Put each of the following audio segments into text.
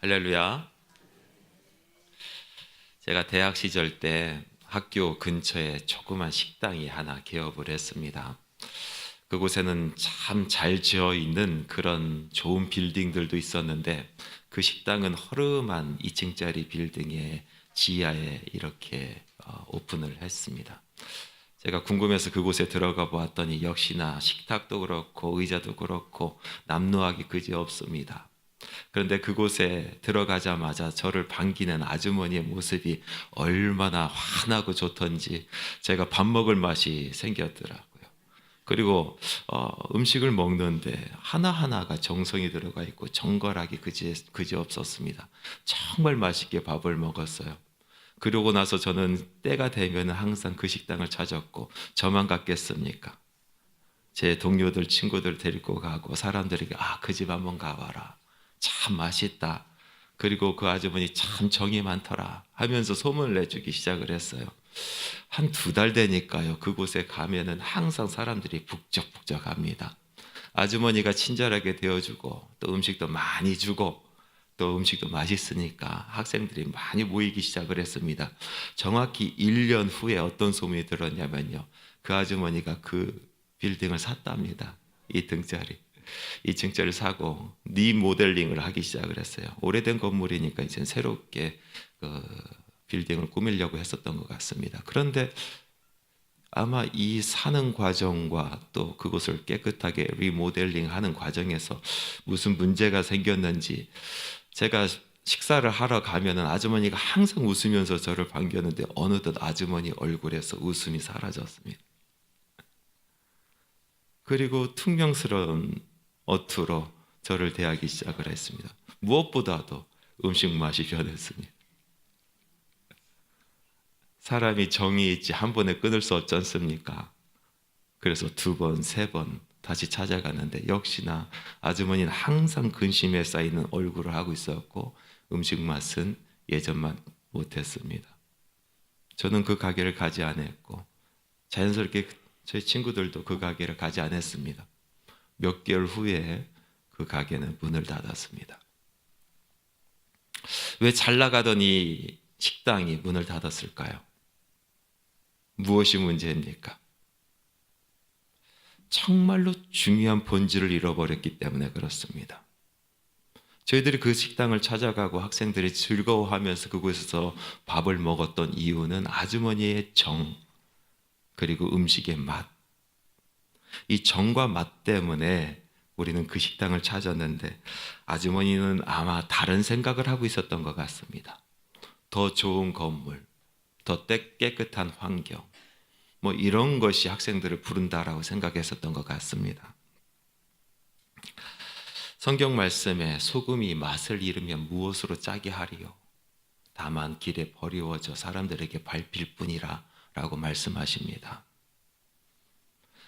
할렐루야. 제가 대학 시절 때 학교 근처에 조그만 식당이 하나 개업을 했습니다. 그곳에는 참 잘 지어 있는 그런 좋은 빌딩들도 있었는데 그 식당은 허름한 2층짜리 빌딩의 지하에 이렇게 어, 오픈을 했습니다. 제가 궁금해서 그곳에 들어가 보았더니 역시나 식탁도 그렇고 의자도 그렇고 남루하기 그지 없습니다. 그런데 그곳에 들어가자마자 저를 반기는 아주머니의 모습이 얼마나 환하고 좋던지 제가 밥 먹을 맛이 생겼더라고요. 그리고 어, 음식을 먹는데 하나하나가 정성이 들어가 있고 정갈하게 그지, 그지 없었습니다. 정말 맛있게 밥을 먹었어요. 그러고 나서 저는 때가 되면 항상 그 식당을 찾았고 저만 갔겠습니까? 제 동료들 친구들 데리고 가고 사람들에게 아 그 집 한번 가봐라 참 맛있다 그리고 그 아주머니 참 정이 많더라 하면서 소문을 내주기 시작을 했어요 한 두 달 되니까요 그곳에 가면은 항상 사람들이 북적북적 합니다 아주머니가 친절하게 대어주고 또 음식도 많이 주고 또 음식도 맛있으니까 학생들이 많이 모이기 시작을 했습니다. 정확히 1년 후에 어떤 소문이 들었냐면요. 그 아주머니가 그 빌딩을 샀답니다. 2층짜리. 2층짜리 사고 리모델링을 하기 시작을 했어요. 오래된 건물이니까 이제 새롭게 그 빌딩을 꾸미려고 했었던 것 같습니다. 그런데 아마 이 사는 과정과 또 그곳을 깨끗하게 리모델링 하는 과정에서 무슨 문제가 생겼는지 제가 식사를 하러 가면은 아주머니가 항상 웃으면서 저를 반겼는데 어느덧 아주머니 얼굴에서 웃음이 사라졌습니다. 그리고 퉁명스러운 어투로 저를 대하기 시작을 했습니다. 무엇보다도 음식 맛이 변했습니다. 사람이 정이 있지 한 번에 끊을 수 없지 않습니까? 그래서 두 번, 세 번 다시 찾아갔는데 역시나 아주머니는 항상 근심에 쌓이는 얼굴을 하고 있었고 음식 맛은 예전만 못했습니다. 저는 그 가게를 가지 않았고 자연스럽게 저희 친구들도 그 가게를 가지 않았습니다. 몇 개월 후에 그 가게는 문을 닫았습니다. 왜 잘 나가던 이 식당이 문을 닫았을까요? 무엇이 문제입니까? 정말로 중요한 본질을 잃어버렸기 때문에 그렇습니다. 저희들이 그 식당을 찾아가고 학생들이 즐거워하면서 그곳에서 밥을 먹었던 이유는 아주머니의 정, 그리고 음식의 맛. 이 정과 맛 때문에 우리는 그 식당을 찾았는데 아주머니는 아마 다른 생각을 하고 있었던 것 같습니다. 더 좋은 건물, 더 깨끗한 환경, 뭐 이런 것이 학생들을 부른다라고 생각했었던 것 같습니다. 성경 말씀에 소금이 맛을 잃으면 무엇으로 짜게 하리요? 다만 길에 버리워져 사람들에게 밟힐 뿐이라 라고 말씀하십니다.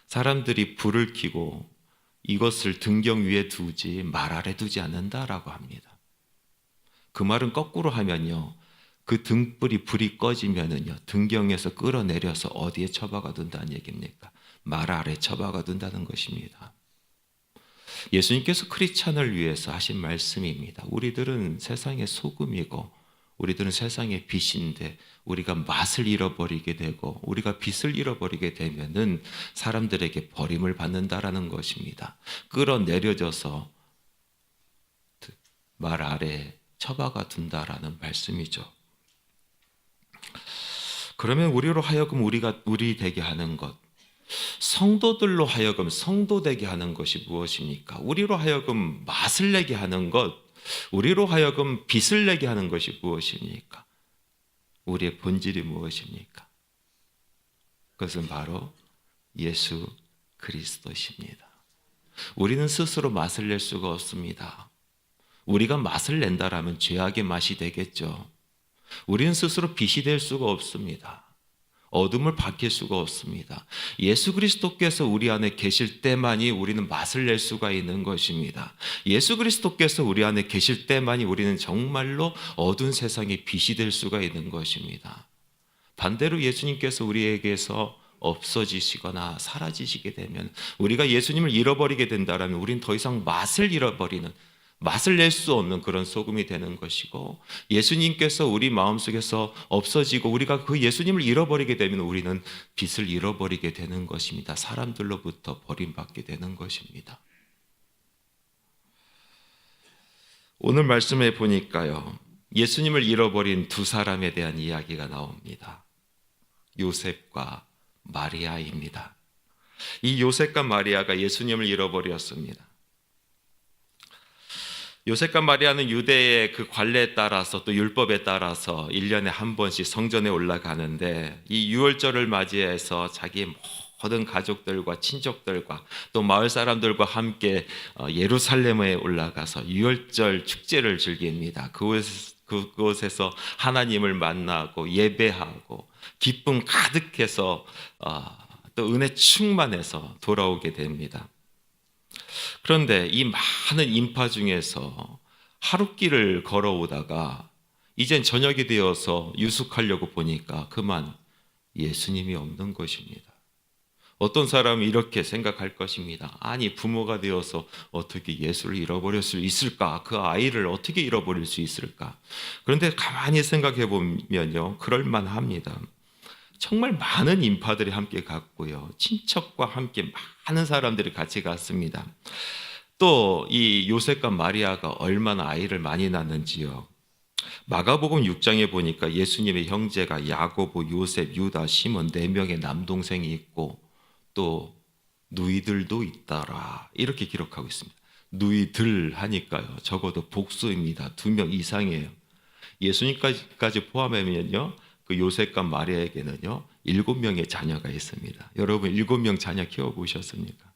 사람들이 불을 켜고 이것을 등경 위에 두지 말 아래 두지 않는다라고 합니다. 그 말은 거꾸로 하면요. 그 등불이 불이 꺼지면은요 등경에서 끌어내려서 어디에 처박아 둔다는 얘기입니까? 말 아래 처박아 둔다는 것입니다. 예수님께서 크리스찬을 위해서 하신 말씀입니다. 우리들은 세상의 소금이고 우리들은 세상의 빛인데 우리가 맛을 잃어버리게 되고 우리가 빛을 잃어버리게 되면은 사람들에게 버림을 받는다라는 것입니다. 끌어내려져서 말 아래 처박아 둔다라는 말씀이죠. 그러면 우리로 하여금 우리가 우리 되게 하는 것 성도들로 하여금 성도 되게 하는 것이 무엇입니까? 우리로 하여금 맛을 내게 하는 것, 우리로 하여금 빛을 내게 하는 것이 무엇입니까? 우리의 본질이 무엇입니까? 그것은 바로 예수 그리스도십니다. 우리는 스스로 맛을 낼 수가 없습니다. 우리가 맛을 낸다라면 죄악의 맛이 되겠죠. 우리는 스스로 빛이 될 수가 없습니다. 어둠을 밝힐 수가 없습니다. 예수 그리스도께서 우리 안에 계실 때만이 우리는 맛을 낼 수가 있는 것입니다. 예수 그리스도께서 우리 안에 계실 때만이 우리는 정말로 어두운 세상에 빛이 될 수가 있는 것입니다. 반대로 예수님께서 우리에게서 없어지시거나 사라지시게 되면 우리가 예수님을 잃어버리게 된다면 우리는 더 이상 맛을 잃어버리는 맛을 낼 수 없는 그런 소금이 되는 것이고 예수님께서 우리 마음속에서 없어지고 우리가 그 예수님을 잃어버리게 되면 우리는 빛을 잃어버리게 되는 것입니다. 사람들로부터 버림받게 되는 것입니다. 오늘 말씀에 보니까요. 예수님을 잃어버린 두 사람에 대한 이야기가 나옵니다. 요셉과 마리아입니다. 이 요셉과 마리아가 예수님을 잃어버렸습니다. 요셉과 마리아는 유대의 그 관례에 따라서 또 율법에 따라서 1년에 한 번씩 성전에 올라가는데 이 유월절을 맞이해서 자기 모든 가족들과 친족들과 또 마을 사람들과 함께 어, 예루살렘에 올라가서 유월절 축제를 즐깁니다. 그곳, 그곳에서 하나님을 만나고 예배하고 기쁨 가득해서 어, 또 은혜 충만해서 돌아오게 됩니다. 그런데 이 많은 인파 중에서 하룻길을 걸어오다가 이젠 저녁이 되어서 유숙하려고 보니까 그만 예수님이 없는 것입니다. 어떤 사람이 이렇게 생각할 것입니다. 아니, 부모가 되어서 어떻게 예수를 잃어버릴 수 있을까? 그 아이를 어떻게 잃어버릴 수 있을까? 그런데 가만히 생각해 보면요. 그럴만합니다. 정말 많은 인파들이 함께 갔고요. 친척과 함께 많은 사람들이 같이 갔습니다. 또 이 요셉과 마리아가 얼마나 아이를 많이 낳는지요. 마가복음 6장에 보니까 예수님의 형제가 야고보, 요셉, 유다, 시몬 네 명의 남동생이 있고 또 누이들도 있더라. 이렇게 기록하고 있습니다. 누이들 하니까요. 적어도 복수입니다. 두 명 이상이에요. 예수님까지 포함하면요. 그 요셉과 마리아에게는요. 일곱 명의 자녀가 있습니다. 여러분 일곱 명 자녀 키워 보셨습니까?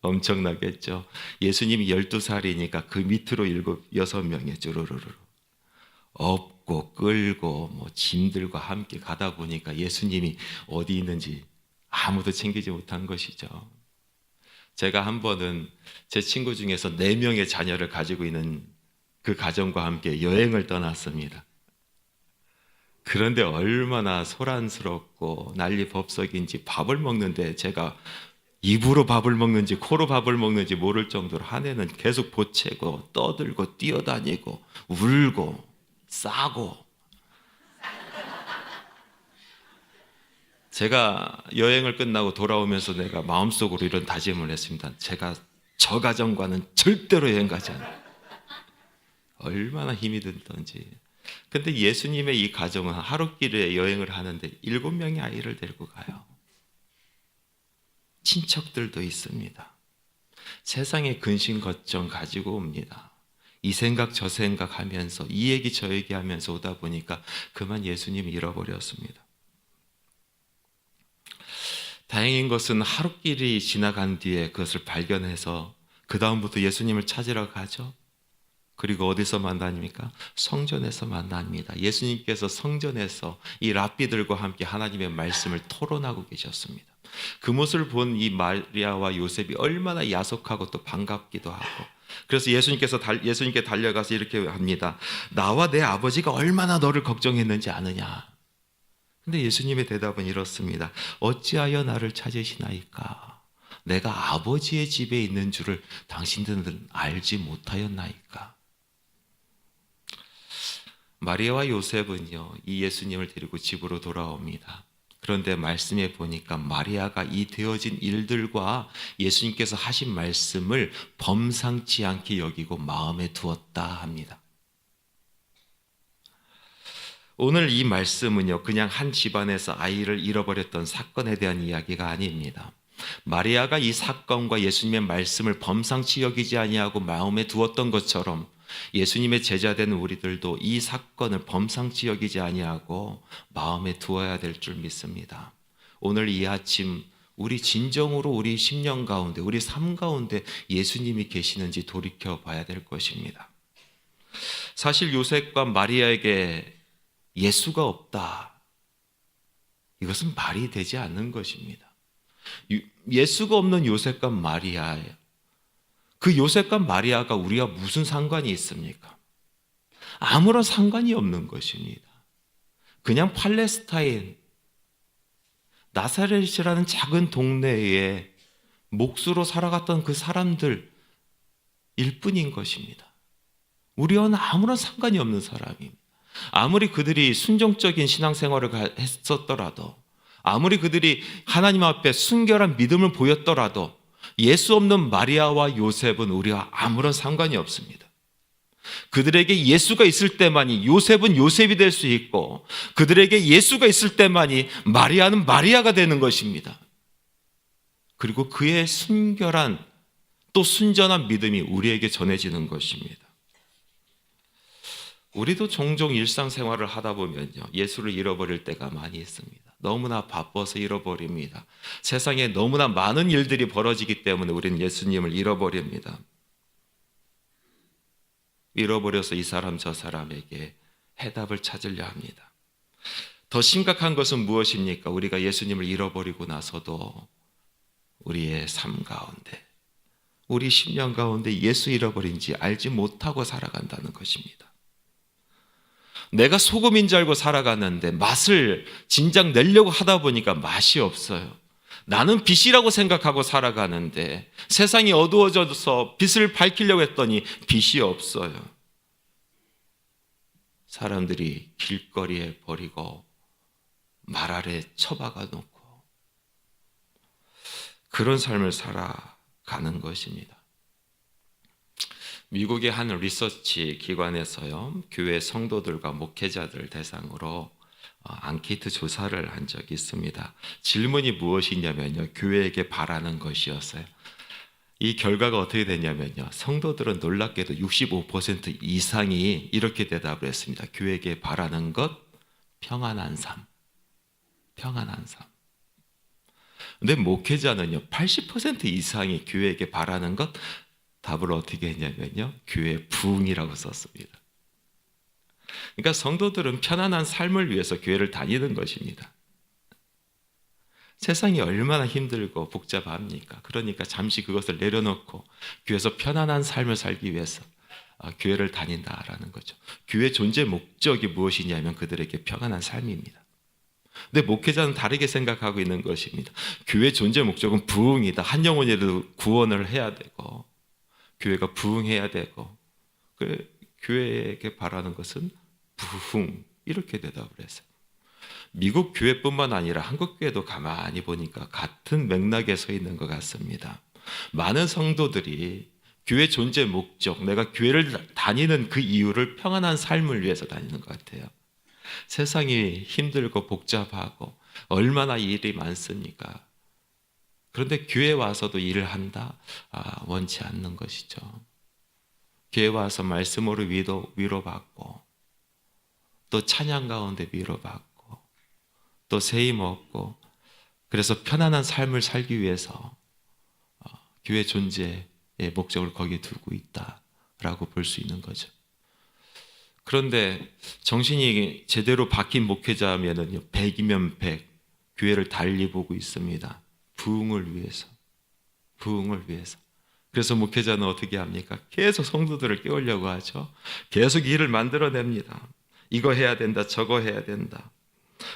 엄청나겠죠. 예수님이 12살이니까 그 밑으로 일곱 여섯 명의 쭈루루루 업고 끌고 뭐 짐들과 함께 가다 보니까 예수님이 어디 있는지 아무도 챙기지 못한 것이죠. 제가 한 번은 제 친구 중에서 네 명의 자녀를 가지고 있는 그 가정과 함께 여행을 떠났습니다. 그런데 얼마나 소란스럽고 난리 법석인지 밥을 먹는데 제가 입으로 밥을 먹는지 코로 밥을 먹는지 모를 정도로 한 해는 계속 보채고 떠들고 뛰어다니고 울고 싸고 제가 여행을 끝나고 돌아오면서 내가 마음속으로 이런 다짐을 했습니다. 제가 저 가정과는 절대로 여행 가지 않아요. 얼마나 힘이 들던지. 근데 예수님의 이 가정은 하루길에 여행을 하는데 일곱 명의 아이를 데리고 가요. 친척들도 있습니다. 세상에 근심 걱정 가지고 옵니다. 이 생각 저 생각 하면서 이 얘기 저 얘기 하면서 오다 보니까 그만 예수님 잃어버렸습니다. 다행인 것은 하루길이 지나간 뒤에 그것을 발견해서 그 다음부터 예수님을 찾으러 가죠. 그리고 어디서 만납니까? 성전에서 만납니다. 예수님께서 성전에서 이 랍비들과 함께 하나님의 말씀을 토론하고 계셨습니다. 그 모습을 본 이 마리아와 요셉이 얼마나 야속하고 또 반갑기도 하고 그래서 예수님께서 달, 예수님께 달려가서 이렇게 합니다. 나와 내 아버지가 얼마나 너를 걱정했는지 아느냐? 근데 예수님의 대답은 이렇습니다. 어찌하여 나를 찾으시나이까? 내가 아버지의 집에 있는 줄을 당신들은 알지 못하였나이까? 마리아와 요셉은요, 이 예수님을 데리고 집으로 돌아옵니다. 그런데 말씀에 보니까 마리아가 이 되어진 일들과 예수님께서 하신 말씀을 범상치 않게 여기고 마음에 두었다 합니다. 오늘 이 말씀은요, 그냥 한 집안에서 아이를 잃어버렸던 사건에 대한 이야기가 아닙니다. 마리아가 이 사건과 예수님의 말씀을 범상치 여기지 아니하고 마음에 두었던 것처럼 예수님의 제자된 우리들도 이 사건을 범상치 여기지 아니하고 마음에 두어야 될 줄 믿습니다. 오늘 이 아침 우리 진정으로 우리 10년 가운데 우리 삶 가운데 예수님이 계시는지 돌이켜 봐야 될 것입니다. 사실 요셉과 마리아에게 예수가 없다. 이것은 말이 되지 않는 것입니다. 예수가 없는 요셉과 마리아예요. 그 요셉과 마리아가 우리와 무슨 상관이 있습니까? 아무런 상관이 없는 것입니다. 그냥 팔레스타인 나사렛이라는 작은 동네에 몫으로 살아갔던 그 사람들 일 뿐인 것입니다. 우리와는 아무런 상관이 없는 사람입니다. 아무리 그들이 순종적인 신앙생활을 가- 했었더라도 아무리 그들이 하나님 앞에 순결한 믿음을 보였더라도 예수 없는 마리아와 요셉은 우리와 아무런 상관이 없습니다. 그들에게 예수가 있을 때만이 요셉은 요셉이 될 수 있고 그들에게 예수가 있을 때만이 마리아는 마리아가 되는 것입니다. 그리고 그의 순결한 또 순전한 믿음이 우리에게 전해지는 것입니다. 우리도 종종 일상생활을 하다 보면요. 예수를 잃어버릴 때가 많이 있습니다. 너무나 바빠서 잃어버립니다. 세상에 너무나 많은 일들이 벌어지기 때문에 우리는 예수님을 잃어버립니다. 잃어버려서 이 사람 저 사람에게 해답을 찾으려 합니다. 더 심각한 것은 무엇입니까? 우리가 예수님을 잃어버리고 나서도 우리의 삶 가운데, 우리 10년 가운데 예수 잃어버린지 알지 못하고 살아간다는 것입니다. 내가 소금인 줄 알고 살아갔는데 맛을 진작 내려고 하다 보니까 맛이 없어요. 나는 빛이라고 생각하고 살아가는데 세상이 어두워져서 빛을 밝히려고 했더니 빛이 없어요. 사람들이 길거리에 버리고 말 아래 처박아 놓고 그런 삶을 살아가는 것입니다. 미국의 한 리서치 기관에서요, 교회 성도들과 목회자들 대상으로 어, 앙케이트 조사를 한 적이 있습니다. 질문이 무엇이냐면요, 교회에게 바라는 것이었어요. 이 결과가 어떻게 되냐면요, 성도들은 놀랍게도 65% 이상이 이렇게 대답을 했습니다. 교회에게 바라는 것, 평안한 삶. 평안한 삶. 근데 목회자는요, 80% 이상이 교회에게 바라는 것, 답을 어떻게 했냐면요. 교회 부흥이라고 썼습니다. 그러니까 성도들은 편안한 삶을 위해서 교회를 다니는 것입니다. 세상이 얼마나 힘들고 복잡합니까? 그러니까 잠시 그것을 내려놓고 교회에서 편안한 삶을 살기 위해서 아, 교회를 다닌다라는 거죠. 교회 존재 목적이 무엇이냐면 그들에게 평안한 삶입니다. 근데 목회자는 다르게 생각하고 있는 것입니다. 교회 존재 목적은 부흥이다. 한 영혼이라도 구원을 해야 되고 교회가 부흥해야 되고 그 교회에게 바라는 것은 부흥 이렇게 대답을 했어요. 미국 교회뿐만 아니라 한국 교회도 가만히 보니까 같은 맥락에 서 있는 것 같습니다. 많은 성도들이 교회 존재 목적, 내가 교회를 다니는 그 이유를 평안한 삶을 위해서 다니는 것 같아요. 세상이 힘들고 복잡하고 얼마나 일이 많습니까? 그런데 교회 와서도 일을 한다? 아, 원치 않는 것이죠. 교회 와서 말씀으로 위로, 위로받고, 또 찬양 가운데 위로받고, 또 세임 얻고, 그래서 편안한 삶을 살기 위해서 어, 교회 존재의 목적을 거기에 두고 있다라고 볼 수 있는 거죠. 그런데 정신이 제대로 박힌 목회자면은요, 100이면 100, 교회를 달리 보고 있습니다. 부흥을 위해서. 부흥을 위해서. 그래서 목회자는 어떻게 합니까? 계속 성도들을 깨우려고 하죠. 계속 일을 만들어냅니다. 이거 해야 된다, 저거 해야 된다.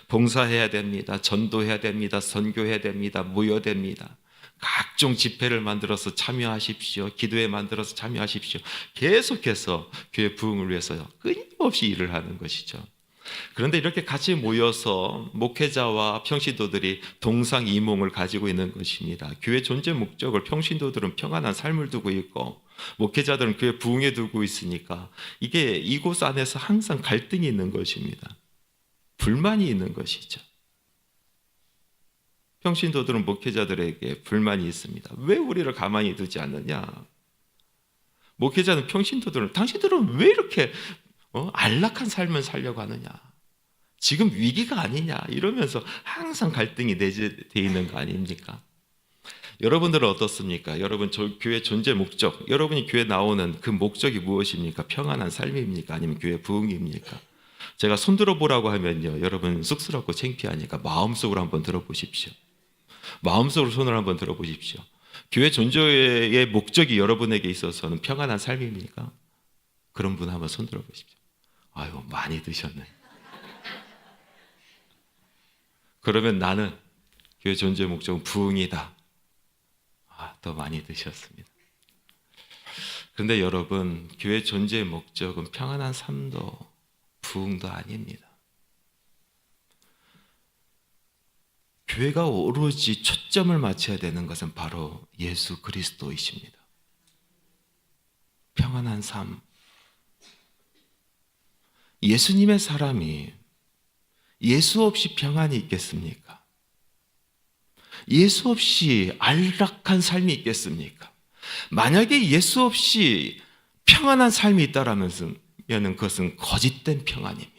봉사해야 됩니다. 전도해야 됩니다. 선교해야 됩니다. 모여됩니다. 각종 집회를 만들어서 참여하십시오. 기도에 만들어서 참여하십시오. 계속해서 교회 부흥을 위해서 끊임없이 일을 하는 것이죠. 그런데 이렇게 같이 모여서 목회자와 평신도들이 동상이몽을 가지고 있는 것입니다. 교회 존재 목적을 평신도들은 평안한 삶을 두고 있고 목회자들은 교회 부흥에 두고 있으니까 이게 이곳 안에서 항상 갈등이 있는 것입니다. 불만이 있는 것이죠. 평신도들은 목회자들에게 불만이 있습니다. 왜 우리를 가만히 두지 않느냐? 목회자는 평신도들은 당신들은 왜 이렇게 어? 안락한 삶을 살려고 하느냐? 지금 위기가 아니냐? 이러면서 항상 갈등이 내재되어 있는 거 아닙니까? 여러분들은 어떻습니까? 여러분 저 교회 존재 목적, 여러분이 교회 나오는 그 목적이 무엇입니까? 평안한 삶입니까? 아니면 교회 부흥입니까? 제가 손 들어 보라고 하면요, 여러분 쑥스럽고 창피하니까 마음속으로 한번 들어보십시오. 마음속으로 손을 한번 들어보십시오. 교회 존재의 목적이 여러분에게 있어서는 평안한 삶입니까? 그런 분 한번 손 들어 보십시오. 아유, 많이 드셨네. 그러면 나는 교회 존재 목적은 부흥이다. 아, 더 많이 드셨습니다. 그런데 여러분, 교회 존재의 목적은 평안한 삶도 부흥도 아닙니다. 교회가 오로지 초점을 맞춰야 되는 것은 바로 예수 그리스도이십니다. 평안한 삶. 예수님의 사람이 예수 없이 평안이 있겠습니까? 예수 없이 안락한 삶이 있겠습니까? 만약에 예수 없이 평안한 삶이 있다라면 그것은 거짓된 평안입니다.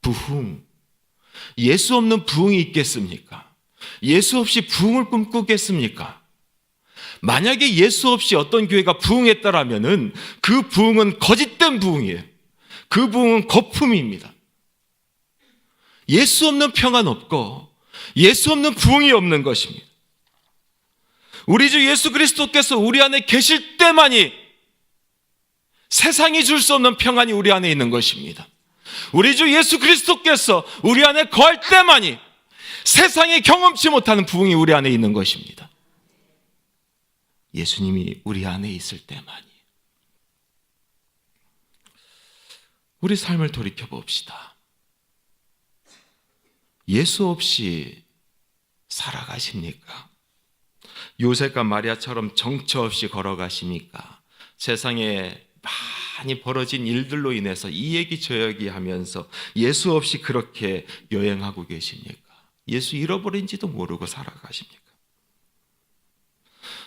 부흥. 예수 없는 부흥이 있겠습니까? 예수 없이 부흥을 꿈꾸겠습니까? 만약에 예수 없이 어떤 교회가 부흥했다라면은 그 부흥은 거짓된 부흥이에요. 그 부흥은 거품입니다. 예수 없는 평안 없고 예수 없는 부흥이 없는 것입니다. 우리 주 예수 그리스도께서 우리 안에 계실 때만이 세상이 줄 수 없는 평안이 우리 안에 있는 것입니다. 우리 주 예수 그리스도께서 우리 안에 거할 때만이 세상이 경험치 못하는 부흥이 우리 안에 있는 것입니다. 예수님이 우리 안에 있을 때만이. 우리 삶을 돌이켜 봅시다. 예수 없이 살아가십니까? 요셉과 마리아처럼 정처 없이 걸어가십니까? 세상에 많이 벌어진 일들로 인해서 이 얘기 저 얘기 하면서 예수 없이 그렇게 여행하고 계십니까? 예수 잃어버린지도 모르고 살아가십니까?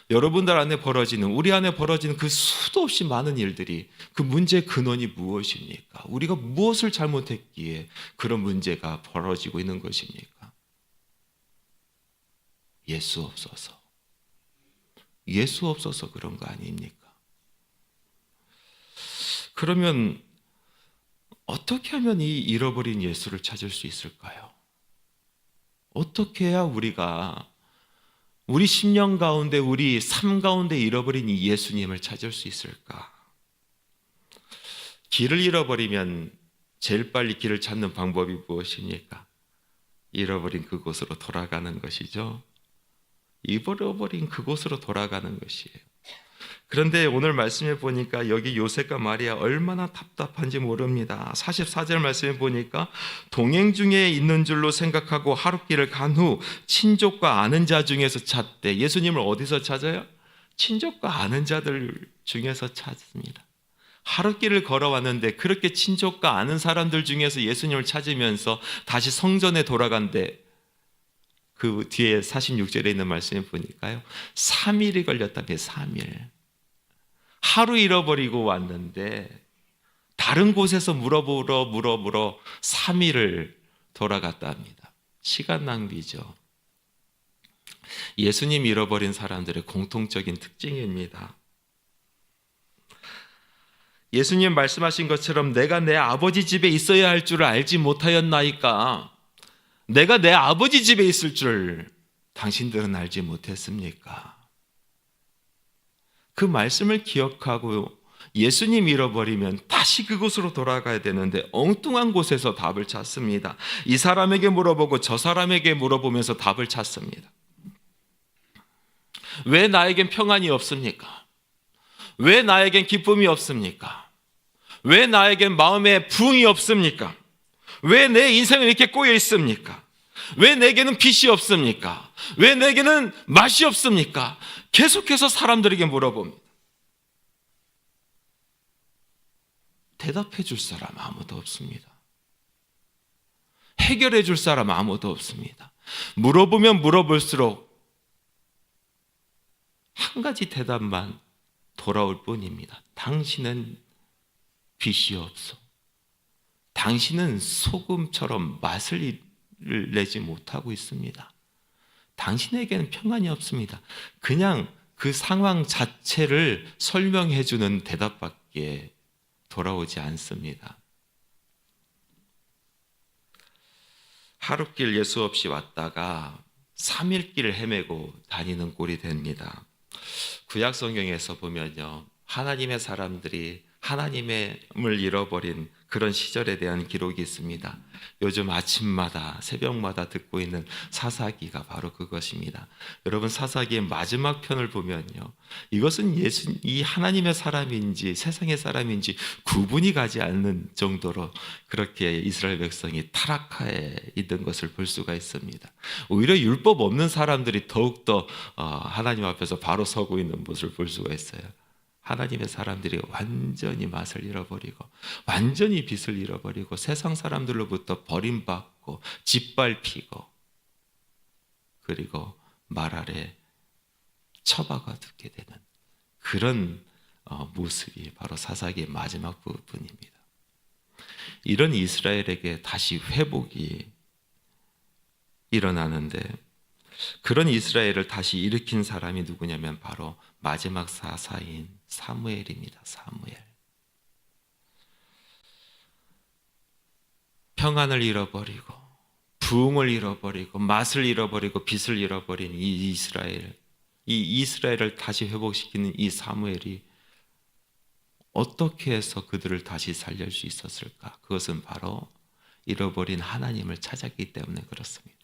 여러분들 안에 벌어지는 우리 안에 벌어지는 그 수도 없이 많은 일들이 그 문제의 근원이 무엇입니까? 우리가 무엇을 잘못했기에 그런 문제가 벌어지고 있는 것입니까? 예수 없어서 예수 없어서 그런 거 아닙니까? 그러면 어떻게 하면 이 잃어버린 예수를 찾을 수 있을까요? 어떻게 해야 우리가 우리 10년 가운데 우리 삶 가운데 잃어버린 이 예수님을 찾을 수 있을까? 길을 잃어버리면 제일 빨리 길을 찾는 방법이 무엇입니까? 잃어버린 그곳으로 돌아가는 것이죠. 잃어버린 그곳으로 돌아가는 것이에요. 그런데 오늘 말씀해 보니까 여기 요셉과 마리아 얼마나 답답한지 모릅니다. 44절 말씀해 보니까 동행 중에 있는 줄로 생각하고 하룻길을 간 후 친족과 아는 자 중에서 찾되 예수님을 어디서 찾아요? 친족과 아는 자들 중에서 찾습니다. 하룻길을 걸어왔는데 그렇게 친족과 아는 사람들 중에서 예수님을 찾으면서 다시 성전에 돌아간대 그 뒤에 46절에 있는 말씀에 보니까요. 3일이 걸렸다며 3일. 하루 잃어버리고 왔는데 다른 곳에서 물어보러 물어보러 3일을 돌아갔다 합니다. 시간 낭비죠. 예수님 잃어버린 사람들의 공통적인 특징입니다. 예수님 말씀하신 것처럼 내가 내 아버지 집에 있어야 할 줄을 알지 못하였나이까? 내가 내 아버지 집에 있을 줄 당신들은 알지 못했습니까? 그 말씀을 기억하고 예수님 잃어버리면 다시 그곳으로 돌아가야 되는데 엉뚱한 곳에서 답을 찾습니다. 이 사람에게 물어보고 저 사람에게 물어보면서 답을 찾습니다. 왜 나에겐 평안이 없습니까? 왜 나에겐 기쁨이 없습니까? 왜 나에겐 마음에 부흥이 없습니까? 왜 내 인생은 이렇게 꼬여 있습니까? 왜 내게는 빛이 없습니까? 왜 내게는 맛이 없습니까? 계속해서 사람들에게 물어봅니다. 대답해 줄 사람 아무도 없습니다. 해결해 줄 사람 아무도 없습니다. 물어보면 물어볼수록 한 가지 대답만 돌아올 뿐입니다. 당신은 빛이 없어. 당신은 소금처럼 맛을 내지 못하고 있습니다. 당신에게는 평안이 없습니다. 그냥 그 상황 자체를 설명해 주는 대답밖에 돌아오지 않습니다. 하루길 예수 없이 왔다가 3일길을 헤매고 다니는 꼴이 됩니다. 구약 성경에서 보면요. 하나님의 사람들이 하나님을 잃어버린 그런 시절에 대한 기록이 있습니다. 요즘 아침마다 새벽마다 듣고 있는 사사기가 바로 그것입니다. 여러분 사사기의 마지막 편을 보면요. 이것은 예수 이 하나님의 사람인지 세상의 사람인지 구분이 가지 않는 정도로 그렇게 이스라엘 백성이 타락하에 있는 것을 볼 수가 있습니다. 오히려 율법 없는 사람들이 더욱더 어, 하나님 앞에서 바로 서고 있는 모습을 볼 수가 있어요. 하나님의 사람들이 완전히 맛을 잃어버리고 완전히 빛을 잃어버리고 세상 사람들로부터 버림받고 짓밟히고 그리고 말 아래 처박아 두게 되는 그런 어, 모습이 바로 사사기의 마지막 부분입니다. 이런 이스라엘에게 다시 회복이 일어나는데 그런 이스라엘을 다시 일으킨 사람이 누구냐면 바로 마지막 사사인 사무엘입니다. 사무엘. 평안을 잃어버리고 부흥을 잃어버리고 맛을 잃어버리고 빛을 잃어버린 이 이스라엘, 이 이스라엘을 다시 회복시키는 이 사무엘이 어떻게 해서 그들을 다시 살릴 수 있었을까? 그것은 바로 잃어버린 하나님을 찾았기 때문에 그렇습니다.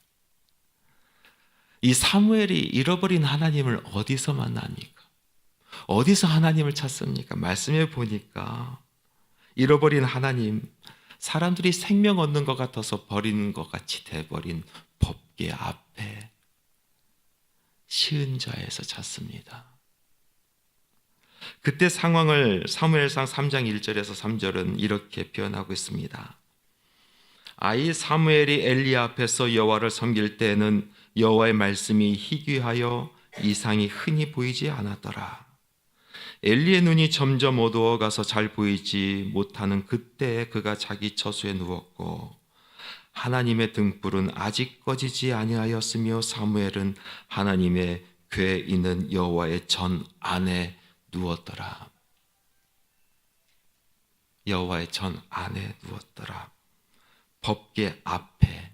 이 사무엘이 잃어버린 하나님을 어디서 만납니까? 어디서 하나님을 찾습니까? 말씀해 보니까 잃어버린 하나님, 사람들이 생명 얻는 것 같아서 버리는 것 같이 돼버린 법계 앞에 시은 자에서 찾습니다. 그때 상황을 사무엘상 3장 1절에서 3절은 이렇게 표현하고 있습니다. 아이 사무엘이 엘리 앞에서 여호와를 섬길 때에는 여호와의 말씀이 희귀하여 이상이 흔히 보이지 않았더라. 엘리의 눈이 점점 어두워 가서 잘 보이지 못하는 그때 그가 자기 처소에 누웠고 하나님의 등불은 아직 꺼지지 아니하였으며 사무엘은 하나님의 궤에 있는 여호와의 전 안에 누웠더라. 여호와의 전 안에 누웠더라. 법계 앞에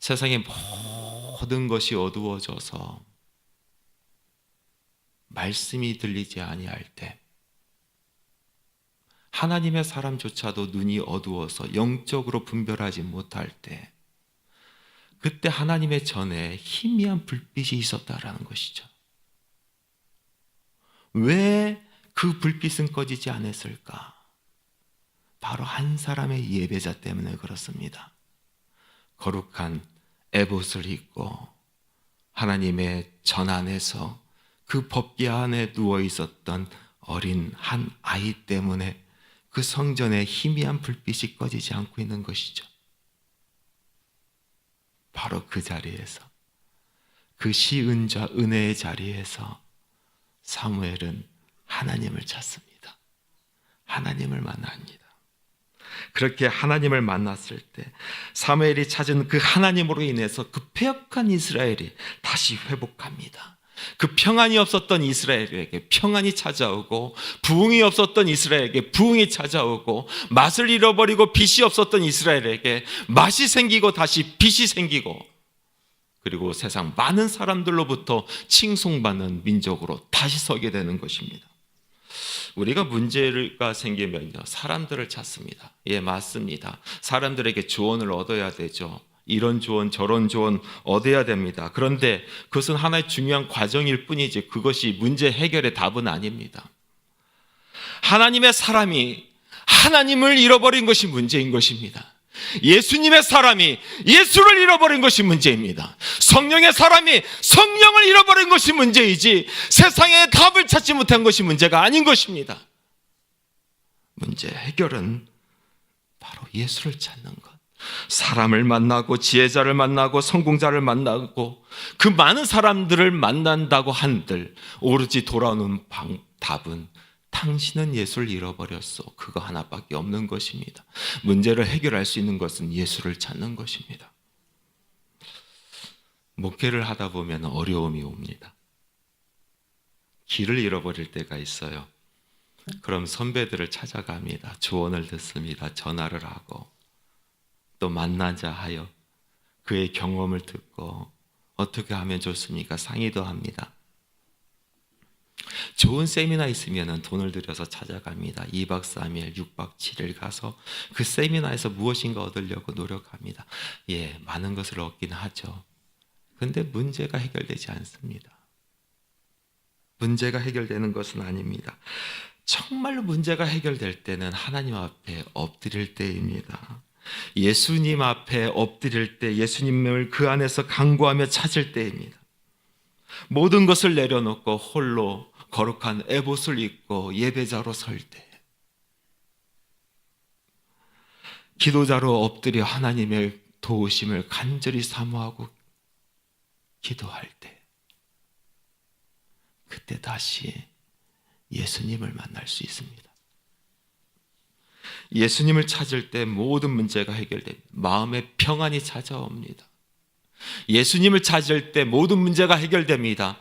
세상의 모든 것이 어두워져서 말씀이 들리지 아니할 때 하나님의 사람조차도 눈이 어두워서 영적으로 분별하지 못할 때 그때 하나님의 전에 희미한 불빛이 있었다라는 것이죠. 왜 그 불빛은 꺼지지 않았을까? 바로 한 사람의 예배자 때문에 그렇습니다. 거룩한 에봇을 입고 하나님의 전 안에서 그 법계 안에 누워 있었던 어린 한 아이 때문에 그 성전의 희미한 불빛이 꺼지지 않고 있는 것이죠. 바로 그 자리에서 그 시은자 은혜의 자리에서 사무엘은 하나님을 찾습니다. 하나님을 만납니다. 그렇게 하나님을 만났을 때 사무엘이 찾은 그 하나님으로 인해서 그 폐역한 이스라엘이 다시 회복합니다. 그 평안이 없었던 이스라엘에게 평안이 찾아오고 부흥이 없었던 이스라엘에게 부흥이 찾아오고 맛을 잃어버리고 빛이 없었던 이스라엘에게 맛이 생기고 다시 빛이 생기고 그리고 세상 많은 사람들로부터 칭송받는 민족으로 다시 서게 되는 것입니다. 우리가 문제가 생기면요 사람들을 찾습니다. 예 맞습니다. 사람들에게 조언을 얻어야 되죠. 이런 조언 저런 조언 얻어야 됩니다. 그런데 그것은 하나의 중요한 과정일 뿐이지 그것이 문제 해결의 답은 아닙니다. 하나님의 사람이 하나님을 잃어버린 것이 문제인 것입니다. 예수님의 사람이 예수를 잃어버린 것이 문제입니다. 성령의 사람이 성령을 잃어버린 것이 문제이지 세상의 답을 찾지 못한 것이 문제가 아닌 것입니다. 문제 해결은 바로 예수를 찾는 것. 사람을 만나고 지혜자를 만나고 성공자를 만나고 그 많은 사람들을 만난다고 한들 오로지 돌아오는 방, 답은 당신은 예수를 잃어버렸어. 그거 하나밖에 없는 것입니다. 문제를 해결할 수 있는 것은 예수를 찾는 것입니다. 목회를 하다 보면 어려움이 옵니다. 길을 잃어버릴 때가 있어요. 그럼 선배들을 찾아갑니다. 조언을 듣습니다. 전화를 하고 또 만나자 하여 그의 경험을 듣고 어떻게 하면 좋습니까? 상의도 합니다. 좋은 세미나 있으면 돈을 들여서 찾아갑니다. 2박 3일, 6박 7일 가서 그 세미나에서 무엇인가 얻으려고 노력합니다. 예, 많은 것을 얻긴 하죠. 근데 문제가 해결되지 않습니다. 문제가 해결되는 것은 아닙니다. 정말로 문제가 해결될 때는 하나님 앞에 엎드릴 때입니다. 예수님 앞에 엎드릴 때 예수님을 그 안에서 강구하며 찾을 때입니다. 모든 것을 내려놓고 홀로 거룩한 에봇을 입고 예배자로 설 때, 기도자로 엎드려 하나님의 도우심을 간절히 사모하고 기도할 때, 그때 다시 예수님을 만날 수 있습니다. 예수님을 찾을 때 모든 문제가 해결됩니다. 마음의 평안이 찾아옵니다. 예수님을 찾을 때 모든 문제가 해결됩니다.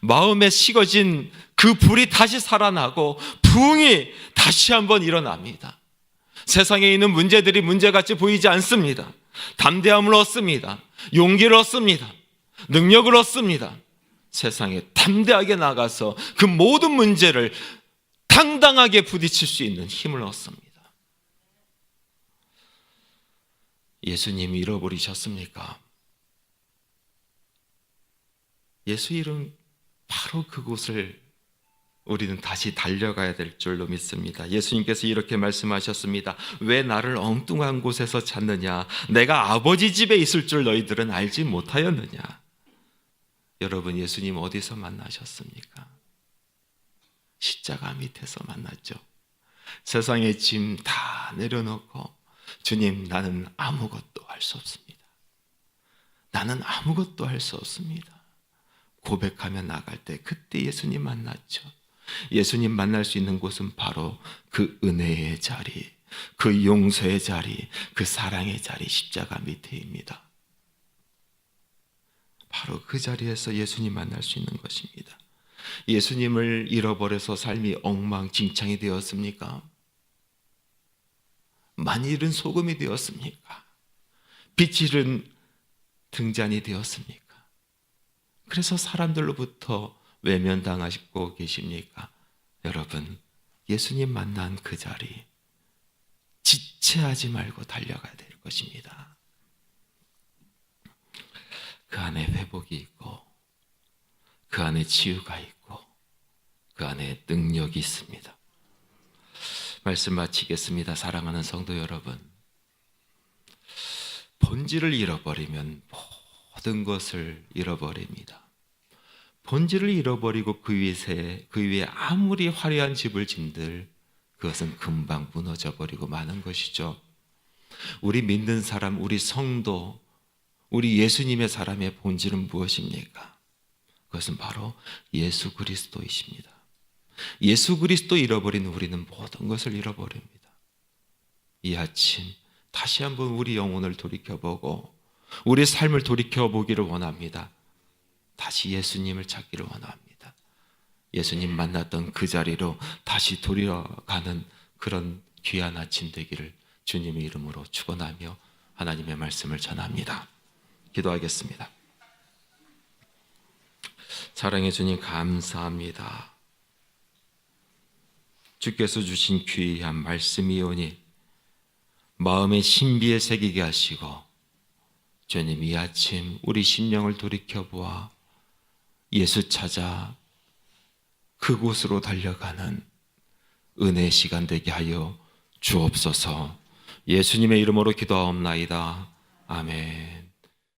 마음에 식어진 그 불이 다시 살아나고 부흥이 다시 한번 일어납니다. 세상에 있는 문제들이 문제같이 보이지 않습니다. 담대함을 얻습니다. 용기를 얻습니다. 능력을 얻습니다. 세상에 담대하게 나가서 그 모든 문제를 당당하게 부딪힐 수 있는 힘을 얻습니다. 예수님 잃어버리셨습니까? 예수 이름 바로 그곳을 우리는 다시 달려가야 될 줄로 믿습니다. 예수님께서 이렇게 말씀하셨습니다. 왜 나를 엉뚱한 곳에서 찾느냐? 내가 아버지 집에 있을 줄 너희들은 알지 못하였느냐? 여러분, 예수님 어디서 만나셨습니까? 십자가 밑에서 만났죠. 세상의 짐 다 내려놓고 주님, 나는 아무것도 할 수 없습니다. 나는 아무것도 할 수 없습니다. 고백하며 나갈 때 그때 예수님 만났죠. 예수님 만날 수 있는 곳은 바로 그 은혜의 자리, 그 용서의 자리, 그 사랑의 자리 십자가 밑에입니다. 바로 그 자리에서 예수님 만날 수 있는 것입니다. 예수님을 잃어버려서 삶이 엉망진창이 되었습니까? 많이 잃은 소금이 되었습니까? 빛 잃은 등잔이 되었습니까? 그래서 사람들로부터 외면당하시고 계십니까? 여러분, 예수님 만난 그 자리, 지체하지 말고 달려가야 될 것입니다. 그 안에 회복이 있고, 그 안에 치유가 있고, 그 안에 능력이 있습니다. 말씀 마치겠습니다. 사랑하는 성도 여러분. 본질을 잃어버리면 모든 것을 잃어버립니다. 본질을 잃어버리고 그 위에 그 위에 아무리 화려한 집을 짓들 그것은 금방 무너져 버리고 마는 것이죠. 우리 믿는 사람, 우리 성도, 우리 예수님의 사람의 본질은 무엇입니까? 그것은 바로 예수 그리스도이십니다. 예수 그리스도 잃어버린 우리는 모든 것을 잃어버립니다. 이 아침 다시 한번 우리 영혼을 돌이켜보고 우리 삶을 돌이켜보기를 원합니다. 다시 예수님을 찾기를 원합니다. 예수님 만났던 그 자리로 다시 돌아가는 그런 귀한 아침 되기를 주님의 이름으로 축원하며 하나님의 말씀을 전합니다. 기도하겠습니다. 사랑해 주님 감사합니다. 주께서 주신 귀한 말씀이오니 마음의 신비에 새기게 하시고 주님 이 아침 우리 심령을 돌이켜 보아 예수 찾아 그곳으로 달려가는 은혜 시간 되게 하여 주옵소서. 예수님의 이름으로 기도하옵나이다. 아멘.